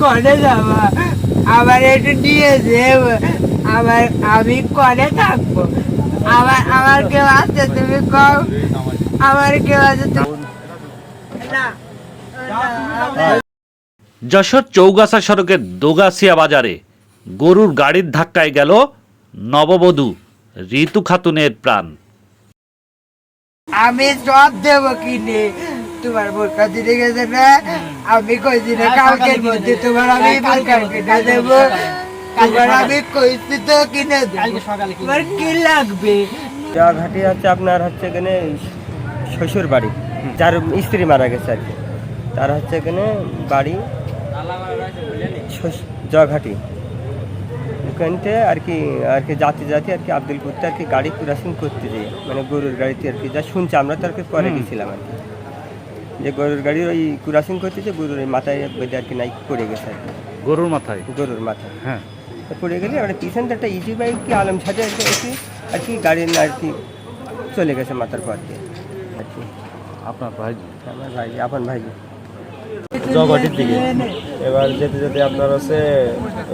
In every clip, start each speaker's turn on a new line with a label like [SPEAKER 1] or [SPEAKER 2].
[SPEAKER 1] কনে যাবা? আমার একটু নিয়ে যেও। আমার আমি কনে থাকব। আমার আমার কেউ আছে তুমি কও। আমার কেউ আছে
[SPEAKER 2] যশোর চৌগাছা সড়কের দোগাছিয়া বাজারে গরুর গাড়ির ধাক্কায় গেল নববধূ ঋতু খাতুনের প্রাণ।
[SPEAKER 1] আমি সব দেব কিনে। তোমার বোরকা দিতে গেছে না আমি কইছি না কালকের মধ্যে তোমার আমি বোরকা কিনে দেব। তোমার আমি কইছি তো কিনে দেব। তোমার কি লাগবে?
[SPEAKER 3] জয়ঘাটি হচ্ছে আপনার হচ্ছে এখানে শ্বশুর বাড়ি যার স্ত্রী মারা গেছে আর কি। তার হচ্ছে এখানে বাড়ি জয়ঘাটি ওখানতে আর কি আর কি জাতি জাতি আর কি আব্দুলপুরতে আর কি গাড়ি ক্রাসিং করতে যাই। মানে গরুর গাড়িতে আর কি যা শুনছি আমরা তো আর কি পরে গেছিলাম আর কি। যে গরুর গাড়ির ওই ক্রাসিং করতেছে গরুর ওই মাথায় বেঁধে আর কি নাই পড়ে গেছে আর কি।
[SPEAKER 2] গরুর মাথায়?
[SPEAKER 3] গরুর মাথায়।
[SPEAKER 2] হ্যাঁ।
[SPEAKER 3] তো পড়ে গেলে এবারে পিছনটা একটা ইজি বাইক কি আলম ছাদে আর কি আর কি গাড়ির না আর কি চলে গেছে মাথার পর দিয়ে আর কি।
[SPEAKER 2] আপনার ভাই
[SPEAKER 3] আমার ভাই আপন ভাই
[SPEAKER 4] জগটির দিকে। এবার যেতে যেতে আপনার হচ্ছে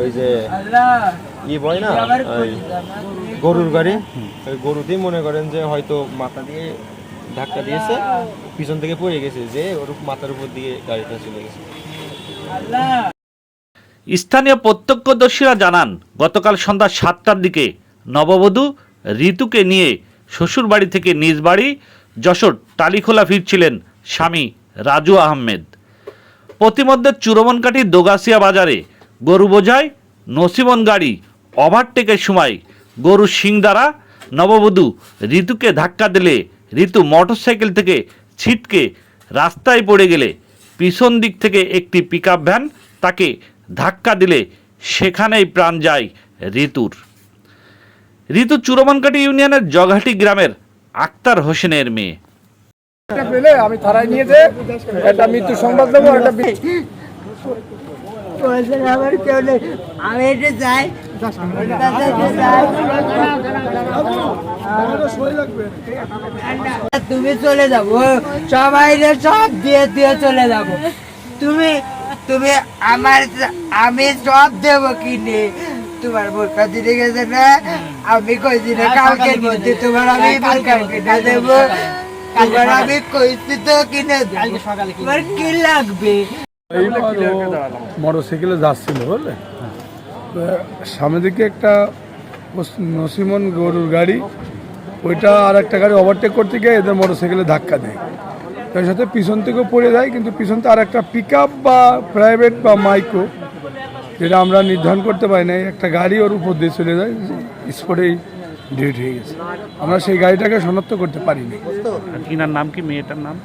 [SPEAKER 4] ওই যে ই বয় না ওই গরুর গাড়ি। ওই গরু দিয়ে মনে করেন যে হয়তো মাথা দিয়ে ধাক্কা দিয়েছে, পিছন থেকে পড়ে গেছে যে ওর মাথার উপর দিয়ে গাড়িটা চলে গেছে।
[SPEAKER 2] স্থানীয় প্রত্যক্ষদর্শীরা জানান, গতকাল সন্ধ্যা সাতটার দিকে নববধূ ঋতুকে নিয়ে শ্বশুরবাড়ি থেকে নিজ বাড়ি যশোর টালিখোলা ফিরছিলেন স্বামী রাজু আহমেদ। প্রতিমধ্যে চুরমনকাঠি দোগাসিয়া বাজারে গরু বোঝায় নসিমন গাড়ি ওভারটেকের সময় গরুর শিং দ্বারা নববধূ ঋতুকে ধাক্কা দিলে ঋতু মোটরসাইকেল থেকে ছিটকে রাস্তায় পড়ে গেলে পিছন দিক থেকে একটি পিকআপ ভ্যান তাকে ধাক্কা দিলে সেখানেই প্রাণ যায় ঋতুর ঋতু চুরমনকাঠি ইউনিয়নের জগাটি গ্রামের আক্তার হোসেনের মেয়ে
[SPEAKER 5] পেলে আমি থানায় নিয়ে যে একটা মৃত্যু সংবাদ দেবো একটা
[SPEAKER 1] আমার কেউ নেই আমি তাদেরকে যাই। তুমি চলে যাব সবাই সব দিয়ে দিয়ে চলে যাব। তুমি তুমি আমার আমি সব দেবো কিনে। তোমার বোরকা দিতে গেছে না? আমি কইছি না কালকের মধ্যে তোমার আমি বোরকা কিনে দেবো। তোমার আমি কইছি তো কিনে দেবো। তোমার কি লাগবে?
[SPEAKER 5] মোটর সাইকেলে যাচ্ছিল বুঝলে? তো সামনে দিকে একটা নসিমন গরুর গাড়ি ওইটা আর একটা গাড়ি ওভারটেক করতে গিয়ে এদের মোটর সাইকেলে ধাক্কা দেয়। তার সাথে পিছন থেকেও পড়ে যায় কিন্তু পিছন থেকে আর একটা পিক বা প্রাইভেট বা মাইক্রো যেটা আমরা নির্ধারণ করতে পারি না একটা গাড়ি ওর উপর দিয়ে চলে যায় স্পটেই ডেট হয়ে গেছে। আমরা সেই গাড়িটাকে শনাক্ত করতে পারিনি।
[SPEAKER 2] কিনার নাম কি মেয়েটার নাম?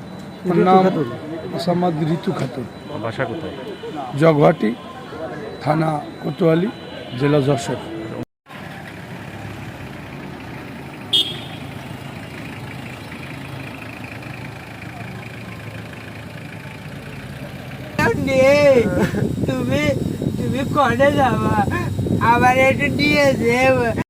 [SPEAKER 5] নাম মোসাম্মদ ঋতু খাতুন।
[SPEAKER 2] বাসা কোথায়?
[SPEAKER 5] জগহাটি থানা কোতোয়ালি জেলা যশোর।
[SPEAKER 1] নেই তুমি তুমি কনে যাবা? আমার একটু নিয়ে যেও।